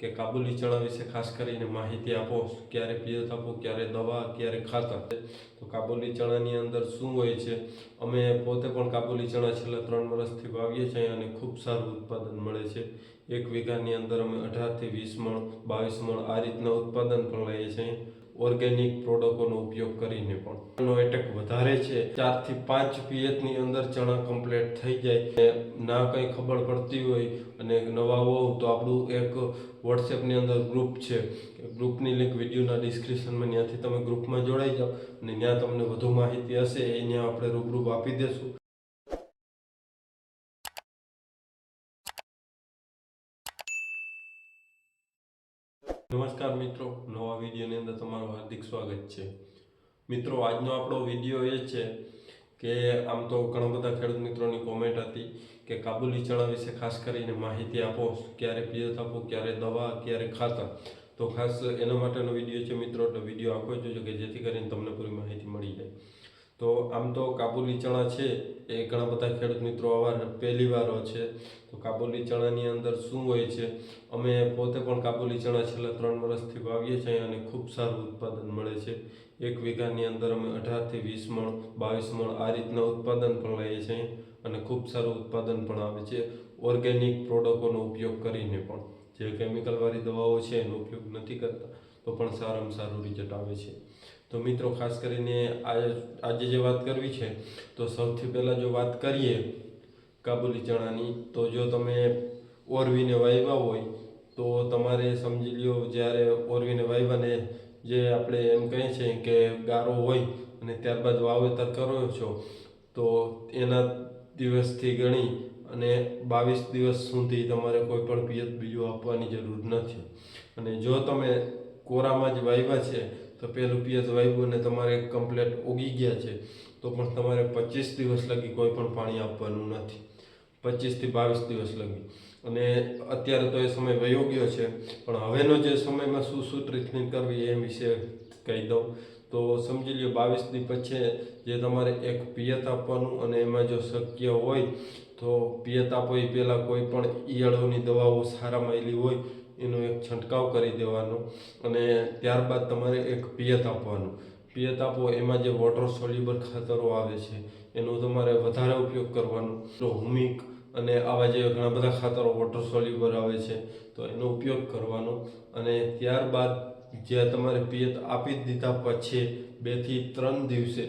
કે કાબુલી ચણા વિશે ખાસ કરીને માહિતી આપો, ક્યારે પિયત આપો, ક્યારે દવા, ક્યારે ખાતર. તો કાબુલી ચણાની અંદર શું હોય છે? અમે પોતે પણ કાબુલી ચણા છેલ્લા ત્રણ વર્ષથી વાવીએ છીએ અને ખૂબ સારું ઉત્પાદન મળે છે. એક વીઘાની અંદર અમે અઢારથી વીસ મણ, બાવીસ મણ આ રીતના ઉત્પાદન પણ લઈએ છીએ. ઓર્ગેનિક પ્રોડક્ટોનો ઉપયોગ કરીને પણ. એનો એટેક વધારે છે. ચારથી પાંચ પિયતની અંદર ચણા કમ્પ્લીટ થઈ જાય. ને ના કંઈ ખબર પડતી હોય અને નવા હોવ તો આપણું એક વોટ્સએપની અંદર ગ્રુપ છે. ગ્રુપની લિંક વિડીયોના ડિસ્ક્રિપ્શનમાં ત્યાંથી તમે ગ્રુપમાં જોડાઈ જાઓ. અને ત્યાં તમને વધુ માહિતી હશે. એ ત્યાં આપણે રૂબરૂપ આપી દેશું. નમસ્કાર મિત્રો, નવા વિડીયોની અંદર તમારું હાર્દિક સ્વાગત છે. મિત્રો, આજનો આપણો વીડિયો એ છે કે આમ તો ઘણા બધા ખેડૂત મિત્રોની કોમેન્ટ હતી કે કાબુલી ચણા વિશે ખાસ કરીને માહિતી આપો, ક્યારે પિયત આપો, ક્યારે દવા, ક્યારે ખાતર. તો ખાસ એના માટેનો વીડિયો છે મિત્રો એટલે વીડિયો આખો જોજો કે જેથી કરીને તમને પૂરી માહિતી મળી જાય. તો આમ તો કાબુલી ચણા છે, એ ઘણા બધા ખેડૂત મિત્રો આવા પહેલી વાર છે. તો કાબુલી ચણાની અંદર શું હોય છે? અમે પોતે પણ કાબુલી ચણા છેલ્લા ત્રણ વર્ષથી વાવીએ છીએ અને ખૂબ સારું ઉત્પાદન મળે છે. એક વીઘાની અંદર અમે અઢારથી વીસ મણ, બાવીસ મણ આ રીતના ઉત્પાદન પણ લઈએ છીએ અને ખૂબ સારું ઉત્પાદન પણ આવે છે. ઓર્ગેનિક પ્રોડક્ટોનો ઉપયોગ કરીને પણ. જે કેમિકલવાળી દવાઓ છે, એનો ઉપયોગ નથી કરતા. તો પણ સારામાં સારું રિઝલ્ટ આવે છે. તો મિત્રો, ખાસ કરીને આજે જે વાત કરવી છે, તો સૌથી પહેલાં જો વાત કરીએ કાબુલી ચણાની, તો જો તમે ઓરવીને વાવ્યા હોય, તો તમારે સમજી લ્યો જ્યારે ઓરવીને વાવ્યાને જે આપણે એમ કહીએ છીએ કે ગારો હોય અને ત્યારબાદ વાવેતર કરો છો, તો એના દિવસથી ગણી અને બાવીસ દિવસ સુધી તમારે કોઈ પણ પિયત બીજું આપવાની જરૂર નથી. અને જો તમે કોરામાં જ વાવ્યા છે, તો પહેલું પિયત વાવ્યું અને તમારે કમ્પ્લેટ ઉગી ગયા છે, તો પણ તમારે પચીસ દિવસ લગી કોઈ પણ પાણી આપવાનું નથી. પચીસથી બાવીસ દિવસ લગી. અને અત્યારે તો એ સમય વયો ગયો છે, પણ હવેનો જે સમયમાં શું શું ટ્રીટમેન્ટ કરવી એ વિશે કહી દઉં. તો સમજી લ્યો, બાવીસ દિવસ પછી જે તમારે એક પિયત આપવાનું અને એમાં જો શક્ય હોય, તો પિયત આપો એ પહેલાં કોઈ પણ ઈયળોની દવાઓ સારા મળેલી હોય એનો એક છંટકાવ કરી દેવાનો અને ત્યારબાદ તમારે એક પિયત આપવાનું. પિયત આપો, એમાં જે વોટર સોલ્યુબલ ખાતરો આવે છે, એનો તમારે વધારે ઉપયોગ કરવાનો. તો હુમિક અને આવા જે ઘણા બધા ખાતરો વોટર સોલ્યુબલ આવે છે, તો એનો ઉપયોગ કરવાનો. અને ત્યારબાદ જે તમારે પિયત આપી દીધા પછી બેથી ત્રણ દિવસે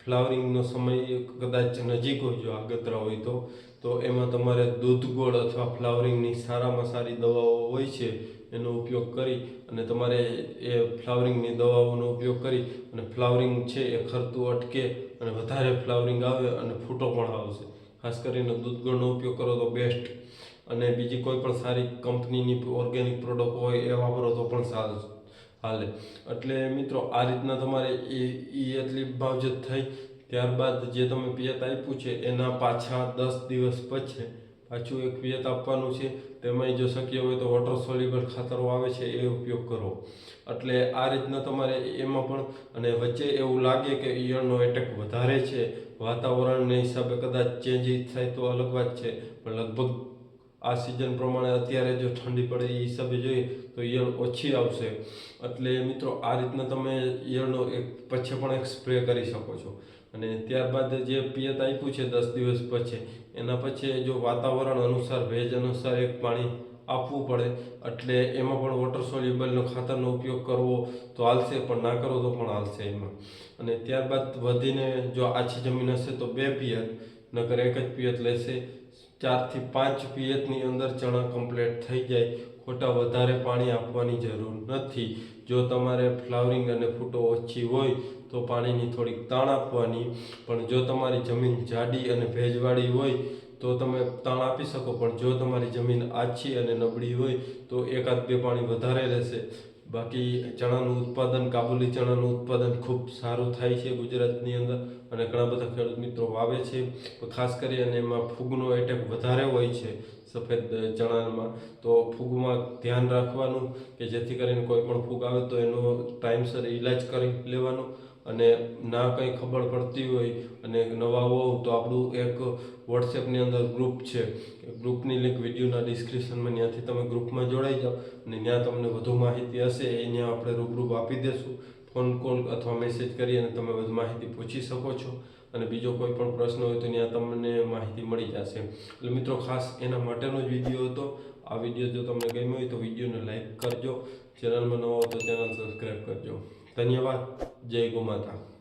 ફ્લાવરિંગનો સમય કદાચ નજીક હોય, જો આગતરા હોય તો તો એમાં તમારે દૂધ ગોળ અથવા ફ્લાવરિંગની સારામાં સારી દવાઓ હોય છે, એનો ઉપયોગ કરી અને તમારે એ ફ્લાવરિંગની દવાઓનો ઉપયોગ કરી અને ફ્લાવરિંગ છે એ ખરતું અટકે અને વધારે ફ્લાવરિંગ આવે અને ફૂટો પણ આવશે. ખાસ કરીને દૂધ ગોળનો ઉપયોગ કરો તો બેસ્ટ અને બીજી કોઈ પણ સારી કંપનીની ઓર્ગેનિક પ્રોડક્ટ હોય એ વાપરો તો પણ સારું હાલે. એટલે મિત્રો, આ રીતના તમારે એ એટલી ભાવજત થઈ ત્યારબાદ જે તમે પિયત આપ્યું છે, એના પાછા દસ દિવસ પછી પાછું એક પિયત આપવાનું છે. તેમાંય જો શક્ય હોય તો વોટર સોલ્યુબલ ખાતરો આવે છે, એ ઉપયોગ કરો. એટલે આ રીતના તમારે એમાં પણ, અને વચ્ચે એવું લાગે કે ઈયળનો એટેક વધારે છે, વાતાવરણને હિસાબે કદાચ ચેન્જ થાય તો અલગ વાત છે, પણ લગભગ આ સિઝન પ્રમાણે અત્યારે જો ઠંડી પડે એ હિસાબે જોઈએ તો ઈયળ ઓછી આવશે. એટલે મિત્રો આ રીતના તમે ઈયળનો એક પછી પણ એક સ્પ્રે કરી શકો છો. અને ત્યારબાદ જે પિયત આપ્યું છે દસ દિવસ પછી, એના પછી જો વાતાવરણ અનુસાર, ભેજ અનુસાર એક પાણી આપવું પડે. એટલે એમાં પણ વોટર સોલ્યુબલનો ખાતરનો ઉપયોગ કરવો તો હાલશે, પણ ના કરો તો પણ હાલશે એમાં. અને ત્યારબાદ વધીને જો આછી જમીન હશે તો બે પિયત, નકર એક જ પિયત લેશે. ચારથી પાંચ પીએચની અંદર ચણા કમ્પ્લીટ થઈ જાય. ખોટા વધારે પાણી આપવાની જરૂર નથી. જો તમારે ફ્લાવરિંગ અને ફૂટો ઓછી હોય તો પાણીની થોડીક તાણ આપવાની. પણ જો તમારી જમીન જાડી અને ભેજવાળી હોય તો તમે તાણ આપી શકો. પણ જો તમારી જમીન આછી અને નબળી હોય તો એકાદ બે પાણી વધારે રહેશે. બાકી ચણાનું ઉત્પાદન, કાબુલી ચણાનું ઉત્પાદન ખૂબ સારું થાય છે ગુજરાતની અંદર અને ઘણા બધા ખેડૂત મિત્રો વાવે છે. ખાસ કરી અને એમાં ફૂગનો એટેક વધારે હોય છે સફેદ ચણામાં. તો ફૂગમાં ધ્યાન રાખવાનું કે જેથી કરીને કોઈ પણ ફૂગ આવે તો એનો ટાઈમસર ઈલાજ કરી લેવાનો અને ના કંઈ ખબર પડતી હોય અને નવા હોવ તો આપણું એક વોટ્સએપની અંદર ગ્રુપ છે. ગ્રુપની લિંક વિડીયોના ડિસ્ક્રિપ્શનમાં ત્યાંથી તમે ગ્રુપમાં જોડાઈ જાઓ અને ત્યાં તમને વધુ માહિતી હશે. એ ત્યાં આપણે રૂબરૂપ આપી દેશું. ફોન કોલ અથવા મેસેજ કરી અને તમે વધુ માહિતી પૂછી શકો છો. અને બીજો કોઈ પણ પ્રશ્ન હોય તો ત્યાં તમને માહિતી મળી જશે. એટલે મિત્રો, ખાસ એના માટેનો જ વીડિયો હતો. આ વીડિયો જો તમને ગમ્યો હોય તો વિડીયોને લાઇક કરજો. ચેનલમાં નવો હોય તો ચેનલ સબસ્ક્રાઈબ કરજો. ધન્યવાદ જય ગોમાતા